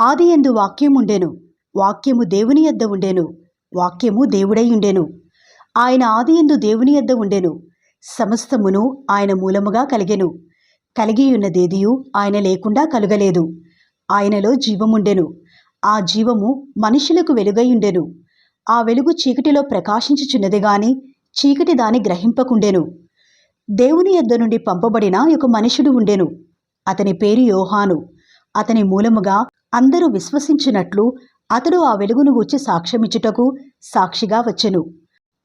ఆది ఎందు వాక్యముండెను. వాక్యము దేవుని యొద్ద ఉండెను. వాక్యము దేవుడై ఉండెను. ఆయన ఆది ఎందు దేవుని యొద్ద ఉండెను. సమస్తమును ఆయన మూలముగా కలిగెను. కలిగియున్నదేదియు ఆయన లేకుండా కలుగలేదు. ఆయనలో జీవముండెను. ఆ జీవము మనుషులకు వెలుగయుండెను. ఆ వెలుగు చీకటిలో ప్రకాశించుచున్నది గాని చీకటి దాని గ్రహింపకుండెను. దేవుని యొద్ద నుండి పంపబడిన ఒక మనుషుడు ఉండెను. అతని పేరు యోహాను. అతని మూలముగా అందరూ విశ్వసించినట్లు అతడు ఆ వెలుగును గూర్చి సాక్ష్యమిచ్చుటకు సాక్షిగా వచ్చెను.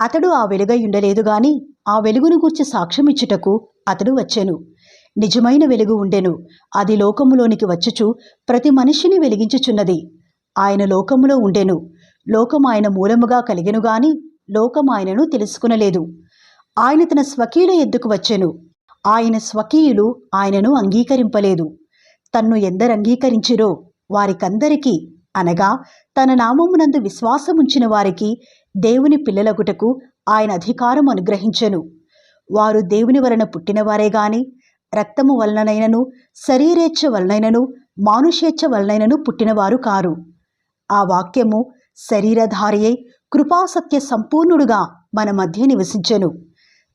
అతడు ఆ వెలుగై ఉండలేదు గాని ఆ వెలుగును గూర్చి సాక్ష్యమిచ్చుటకు అతడు వచ్చెను. నిజమైన వెలుగు ఉండెను. అది లోకములోనికి వచ్చుచు ప్రతి మనిషిని వెలిగించుచున్నది. ఆయన లోకములో ఉండెను. లోకం ఆయన మూలముగా కలిగెను గాని లోకం ఆయనను తెలుసుకునలేదు. ఆయన తన స్వకీయుల ఎద్దుకు వచ్చెను. ఆయన స్వకీయులు ఆయనను అంగీకరింపలేదు. తన్ను ఎందరు అంగీకరించిరో వారికందరికీ అనగా తన నామమునందు విశ్వాసముంచిన వారికి దేవుని పిల్లలగుటకు ఆయన అధికారం అనుగ్రహించెను. వారు దేవుని వలన పుట్టినవారే గాని రక్తము వలననైనను శరీరేచ్ఛ వలనైనను మానుషేచ్ఛ వలనైనను పుట్టినవారు కారు. ఆ వాక్యము శరీరధారి అయి కృపాసత్య సంపూర్ణుడుగా మన మధ్య నివసించెను.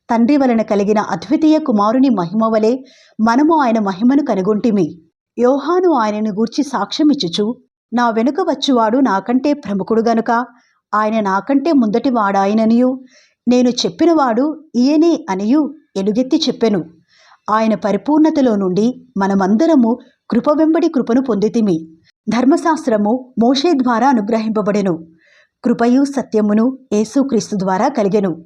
తండ్రి వలన కలిగిన అద్వితీయ కుమారుని మహిమ వలె మనము ఆయన మహిమను కనుగొంటిమి. యోహాను ఆయనను గూర్చి సాక్ష్యమిచ్చుచు నా వెనుక వచ్చువాడు నాకంటే ప్రముఖుడు గనుక. ఆయన నాకంటే ముందటి వాడాయననియు. నేను చెప్పినవాడు ఈయనే అనియు ఎలుగెత్తి చెప్పెను. ఆయన పరిపూర్ణతలో నుండి మనమందరము కృప వెంబడి కృపను పొందితిమి. ధర్మశాస్త్రము మోషే ద్వారా అనుగ్రహింపబడెను. కృపయు సత్యమును యేసుక్రీస్తు ద్వారా కలిగెను.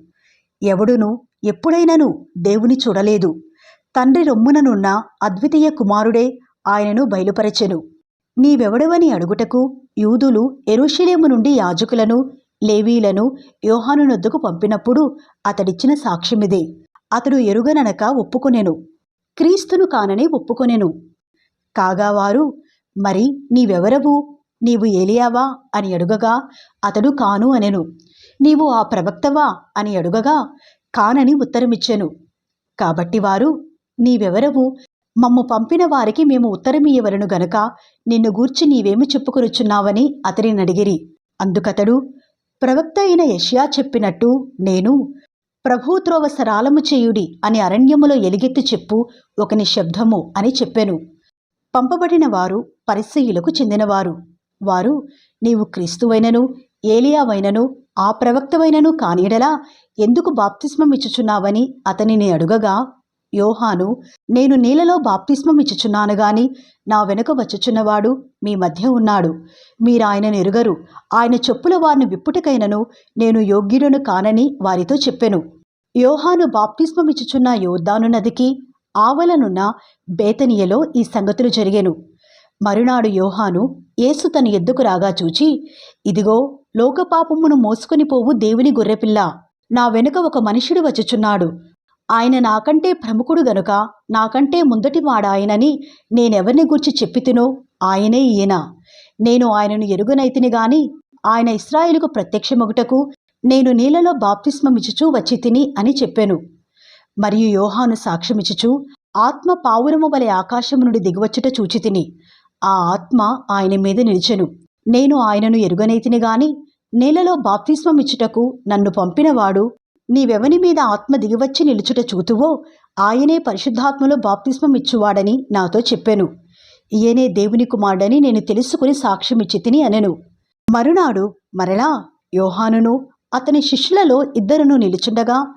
ఎవడును ఎప్పుడైనను దేవుని చూడలేదు. తండ్రి రొమ్ముననున్న అద్వితీయ కుమారుడే ఆయనను బయలుపరచెను. నీవెవడవని అడుగుటకు యూదులు ఎరుషలేము నుండి యాజకులను లేవీలను యోహానునొద్దకు పంపినప్పుడు అతడిచ్చిన సాక్ష్యమిదే. అతడు ఎరుగననక ఒప్పుకొనెను. క్రీస్తును కానని ఒప్పుకొనెను. కాగా వారు మరి నీవెవరవు? నీవు ఏలియావా? అని అడుగగా అతడు కాను అనెను. నీవు ఆ ప్రవక్తవా? అని అడుగగా కానని ఉత్తరమిచ్చెను. కాబట్టి వారు నీవెవరవు? మమ్ము పంపిన వారికి మేము ఉత్తరమీయవలను గనుక నిన్ను గూర్చి నీవేమి చెప్పుకొనుచున్నావని అతనిని అడిగిరి. అందుకతడు ప్రవక్త అయిన యష్యా చెప్పినట్టు నేను ప్రభుత్రోవ సరాలము చేయుడి అని అరణ్యములో ఎలిగెత్తి చెప్పు ఒకని శబ్దము అని చెప్పెను. పంపబడిన వారు పరిశీయులకు చెందినవారు. వారు నీవు క్రీస్తువైనను ఏలియావైనను ఆ ప్రవక్తవైనను కానీడలా ఎందుకు బాప్తిస్మం ఇచ్చుచున్నావని అతనిని అడుగగా యోహాను నేను నీళ్ళలో బాప్తిస్మం ఇచ్చుచున్నాను గాని నా వెనుక వచ్చుచున్నవాడు మీ మధ్య ఉన్నాడు. మీరాయనను ఎరుగరు. ఆయన చెప్పుల వారిని విప్పుటకైనను నేను యోగ్యుడను కానని వారితో చెప్పెను. యోహాను బాప్తిస్మం ఇచ్చుచున్న యోద్ధాను నదికి ఆవలనున్న బేతనియలో ఈ సంగతులు జరిగెను. మరునాడు యోహాను యేసు తన ఎద్దుకు రాగా చూచి ఇదిగో లోకపాపమును మోసుకొని పోవు దేవుని గొర్రెపిల్ల. నా వెనుక ఒక మనుషుడు వచ్చుచున్నాడు. ఆయన నాకంటే ప్రముఖుడు గనుక నాకంటే ముందటి మాడాయనని నేనెవరిని గురించి చెప్పితినో ఆయనే ఈయన. నేను ఆయనను ఎరుగనైతిని గాని ఆయన ఇస్రాయిలుకు ప్రత్యక్షమగుటకు నేను నీళ్ళలో బాప్తిస్మమిచ్చుచూ వచ్చి తిని అని చెప్పాను. మరియు యోహాను సాక్ష్యమిచ్చుచు ఆత్మ పావురము వలె ఆకాశము నుండి దిగువచ్చుట చూచి తిని ఆ ఆత్మ ఆయన మీద నిలిచెను. నేను ఆయనను ఎరుగనైతిని గాని నీళ్ళలో బాప్తిస్మమిచ్చుటకు నన్ను పంపినవాడు నీవెవని మీద ఆత్మ దిగివచ్చి నిలుచుట చూతువో ఆయనే పరిశుద్ధాత్మలో బాప్తిస్మం ఇచ్చువాడని నాతో చెప్పాను. ఈయనే దేవుని కుమారుడని నేను తెలుసుకుని సాక్ష్యమిచ్చి తిని అనెను. మరునాడు మరలా యోహానును అతని శిష్యులలో ఇద్దరును నిలుచుండగా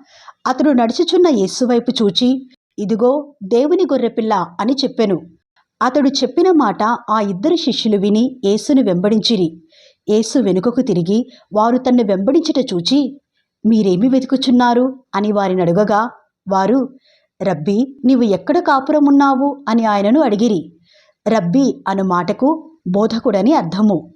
అతడు నడుచుచున్న యేసువైపు చూచి ఇదిగో దేవుని గొర్రెపిల్ల అని చెప్పెను. అతడు చెప్పిన మాట ఆ ఇద్దరు శిష్యులు విని యేసును వెంబడించిరి. యేసు వెనుకకు తిరిగి వారు తన్ను వెంబడించుట చూచి మీరేమి వెతుకుచున్నారు? అని వారిని అడుగగా వారు రబ్బీ నీవు ఎక్కడ కాపురమున్నావు అని ఆయనను అడిగిరి. రబ్బీ అను మాటకు బోధకుడని అర్థము.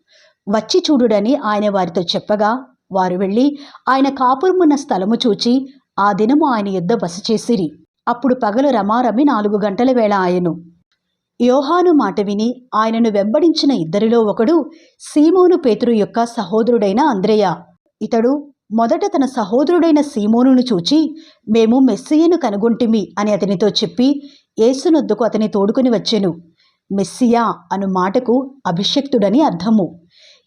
వచ్చి చూడుడని ఆయన వారితో చెప్పగా వారు వెళ్ళి ఆయన కాపురమున్న స్థలము చూచి ఆ దినము ఆయన యుద్ధ బస చేసిరి. అప్పుడు పగలు రమారమి నాలుగు గంటల వేళ ఆయను. యోహాను మాట విని ఆయనను వెంబడించిన ఇద్దరిలో ఒకడు సీమోను పేతురు యొక్క సహోదరుడైన అంద్రేయ. ఇతడు మొదట తన సహోదరుడైన సీమోనును చూచి మేము మెస్సియను కనుగొంటిమి అని అతనితో చెప్పి ఏసునొద్దుకు అతని తోడుకుని వచ్చెను. మెస్సియా అను మాటకు అభిషక్తుడని అర్థము.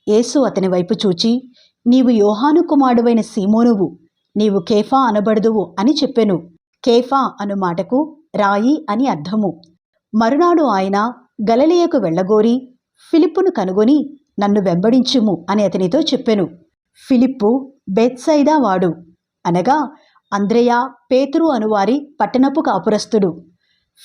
యేసు అతని వైపు చూచి నీవు యోహాను కుమారుడైన సీమోనువు. నీవు కేఫా అనబడదువు అని చెప్పెను. కేఫా అను మాటకు రాయి అని అర్థము. మరునాడు ఆయన గలలియకు వెళ్ళగోరి ఫిలిప్పును కనుగొని నన్ను వెంబడించుము అని అతనితో చెప్పెను. ఫిలిప్పు బెత్సైదా వాడు. అనగా అంద్రేయ పేతురు అనువారి పట్టణపు కాపురస్తుడు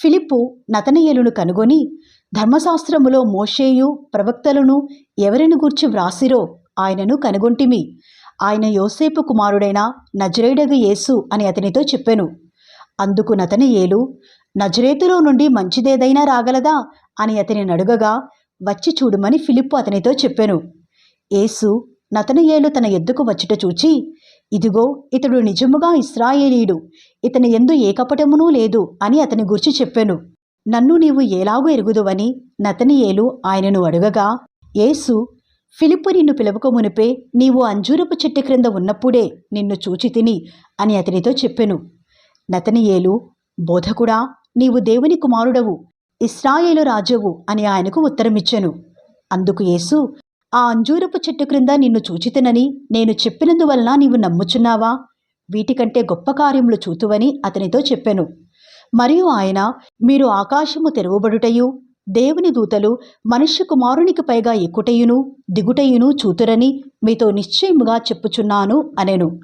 ఫిలిప్పు నతనయేలును కనుగొని ధర్మశాస్త్రములో మోషేయు ప్రవక్తలను ఎవరిని గూర్చి వ్రాసిరో ఆయనను కనుగొంటిమి. ఆయన యోసేపు కుమారుడైన నజరేడగు యేసు అని అతనితో చెప్పెను. అందుకు నతనయేలు నజరేతులో నుండి మంచిదేదైనా రాగలదా అని అతని నడుగగా వచ్చి చూడమని ఫిలిప్పు అతనితో చెప్పెను. యేసు నతనయేలు తన ఎద్దుకు వచ్చుట చూచి ఇదిగో ఇతడు నిజముగా ఇస్రాయేలీయుడు ఇతని ఎందు ఏ కపటమునూ లేదు అని అతని గురించి చెప్పెను. నన్ను నీవు ఎలాగూ ఎరుగుదువని నతనియేలు ఆయనను అడుగగా యేసు ఫిలిప్పు నిన్ను పిలవక మునిపే నీవు అంజూరపు చెట్టు క్రింద ఉన్నప్పుడే నిన్ను చూచి తిని అని అతనితో చెప్పెను. నతనియేలు బోధకుడా నీవు దేవుని కుమారుడవు ఇస్రాయేలు రాజువు అని ఆయనకు ఉత్తరమిచ్చెను. అందుకు యేసు ఆ అంజూరపు చెట్టు క్రింద నిన్ను చూచితినని నేను చెప్పినందువలన నీవు నమ్ముచున్నావా? వీటికంటే గొప్ప కార్యములు చూతువని అతనితో చెప్పెను. మరియు ఆయన మీరు ఆకాశము తెరవబడుటయు దేవుని దూతలు మనుష్య కుమారునికి పైగా ఎక్కుటయును దిగుటయును చూతురని మీతో నిశ్చయముగా చెప్పుచున్నాను అనెను.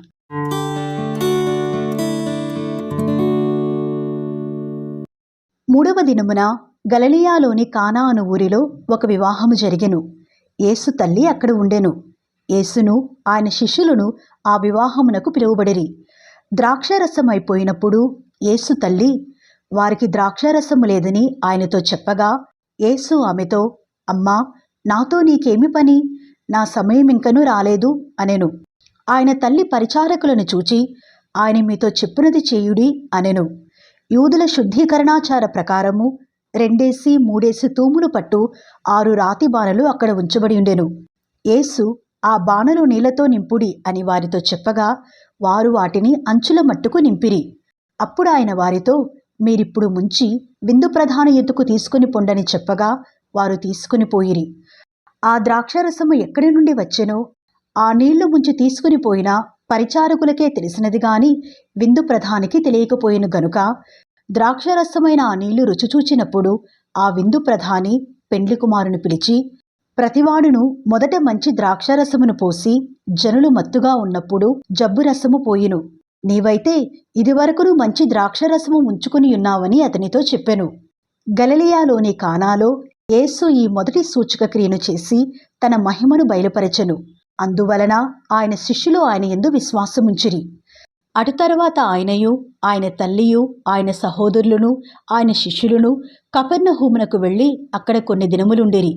మూడవ దినమున గలలియాలోని కానా అను ఊరిలో ఒక వివాహము జరిగెను. యేసు తల్లి అక్కడ ఉండెను. యేసును ఆయన శిష్యులను ఆ వివాహమునకు పిలువబడిరి. ద్రాక్షారసం అయిపోయినప్పుడు యేసు తల్లి వారికి ద్రాక్షారసము లేదని ఆయనతో చెప్పగా యేసు ఆమెతో అమ్మా నాతో నీకేమి పని? నా సమయం ఇంకనూ రాలేదు అనెను. ఆయన తల్లి పరిచారకులను చూచి ఆయన మీతో చెప్పునది చేయుడి అనెను. యూదుల శుద్ధీకరణాచార ప్రకారము రెండేసి మూడేసి తూములు పట్టు ఆరు రాతి బాణలు అక్కడ ఉంచబడి ఉండెను. యేసు ఆ బాణలు నీళ్ళతో నింపుడి అని వారితో చెప్పగా వారు వాటిని అంచుల మట్టుకు నింపిరి. అప్పుడు ఆయన వారితో మీరిప్పుడు ముంచి విందు ప్రధాన ఎత్తుకు తీసుకుని పొండని చెప్పగా వారు తీసుకుని పోయిరి. ఆ ద్రాక్షరసము ఎక్కడి నుండి వచ్చెనో ఆ నీళ్ళు ముంచి తీసుకుని పోయినా పరిచారకులకే తెలిసినది గాని విందు ప్రధానికి తెలియకపోయిన గనుక ద్రాక్షరసమైన ఆ నీళ్ళు రుచి చూచినప్పుడు ఆ విందు ప్రధాని పెండ్లి కుమారుని పిలిచి ప్రతివాడును మొదట మంచి ద్రాక్షరసమును పోసి జనులు మత్తుగా ఉన్నప్పుడు జబ్బు రసము పోయిను. నీవైతే ఇదివరకును మంచి ద్రాక్షరసము ఉంచుకుని ఉన్నావని అతనితో చెప్పెను. గలలియాలోని కానాలో యేసు ఈ మొదటి సూచక క్రియను చేసి తన మహిమను బయలుపరచెను. అందువలన ఆయన శిష్యులు ఆయన ఎందు విశ్వాసముంచిరి. అటు తర్వాత ఆయనయు ఆయన తల్లియు ఆయన సహోదరులను ఆయన శిష్యులను కపర్ణహూమునకు వెళ్ళి అక్కడ కొన్ని దినములుండిరి.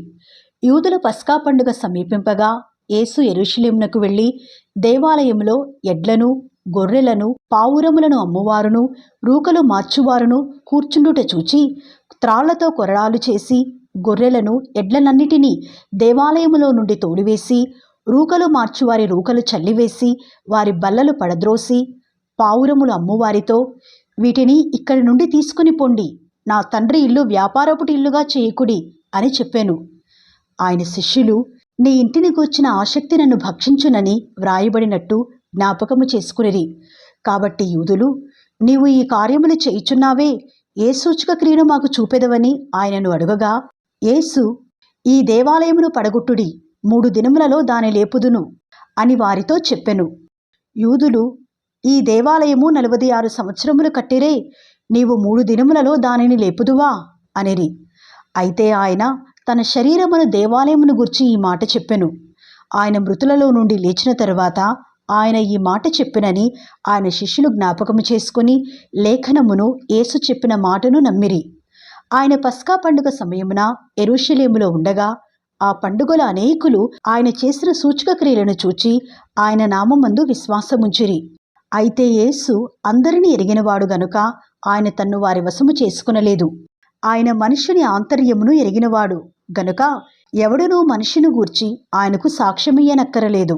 యూదుల పస్కా పండుగ సమీపింపగా యేసు ఎరుషలేమునకు వెళ్ళి దేవాలయంలో ఎడ్లను గొర్రెలను పావురములను అమ్మువారును రూకలు మార్చువారును కూర్చుండుట చూచి త్రాళ్ళతో కొరడాలు చేసి గొర్రెలను ఎడ్లనన్నిటినీ దేవాలయములో నుండి తోడివేసి రూకలు మార్చువారి రూకలు చల్లివేసి వారి బల్లలు పడద్రోసి పావురములు అమ్మువారితో వీటిని ఇక్కడి నుండి తీసుకుని పొండి. నా తండ్రి ఇల్లు వ్యాపారపుటి ఇల్లుగా చేయకుడి అని చెప్పాను. ఆయన శిష్యులు నీ ఇంటిని కూర్చిన ఆసక్తి నన్ను భక్షించునని వ్రాయబడినట్టు జ్ఞాపకము చేసుకునిరి. కాబట్టి యూదులు నీవు ఈ కార్యములు చేయుచున్నావే. ఏ సూచక క్రియను మాకు చూపెదవని ఆయనను అడుగగా యేసు ఈ దేవాలయమును పడగొట్టుడి. మూడు దినములలో దాని లేపుదును అని వారితో చెప్పెను. యూదులు ఈ దేవాలయము నలభై ఆరు సంవత్సరములు కట్టిరే నీవు మూడు దినములలో దానిని లేపుదువా? అనిరి. అయితే ఆయన తన శరీరమును దేవాలయమును గురించి ఈ మాట చెప్పెను. ఆయన మృతులలో నుండి లేచిన తరువాత ఆయన ఈ మాట చెప్పినని ఆయన శిష్యులు జ్ఞాపకము చేసుకుని లేఖనమును యేసు చెప్పిన మాటను నమ్మిరి. ఆయన పస్కా పండుగ సమయమున ఎరుషలేములో ఉండగా ఆ పండుగల అనేకులు ఆయన చేసిన సూచక క్రియలను చూచి ఆయన నామమందు విశ్వాసముంచిరి. అయితే యేసు అందరినీ ఎరిగినవాడు గనుక ఆయన తన్ను వారి వశము చేసుకునలేదు. ఆయన మనుషుని ఆంతర్యమును ఎరిగినవాడు గనుక ఎవడునూ మనిషిని గూర్చి ఆయనకు సాక్ష్యమియ్యనక్కరలేదు.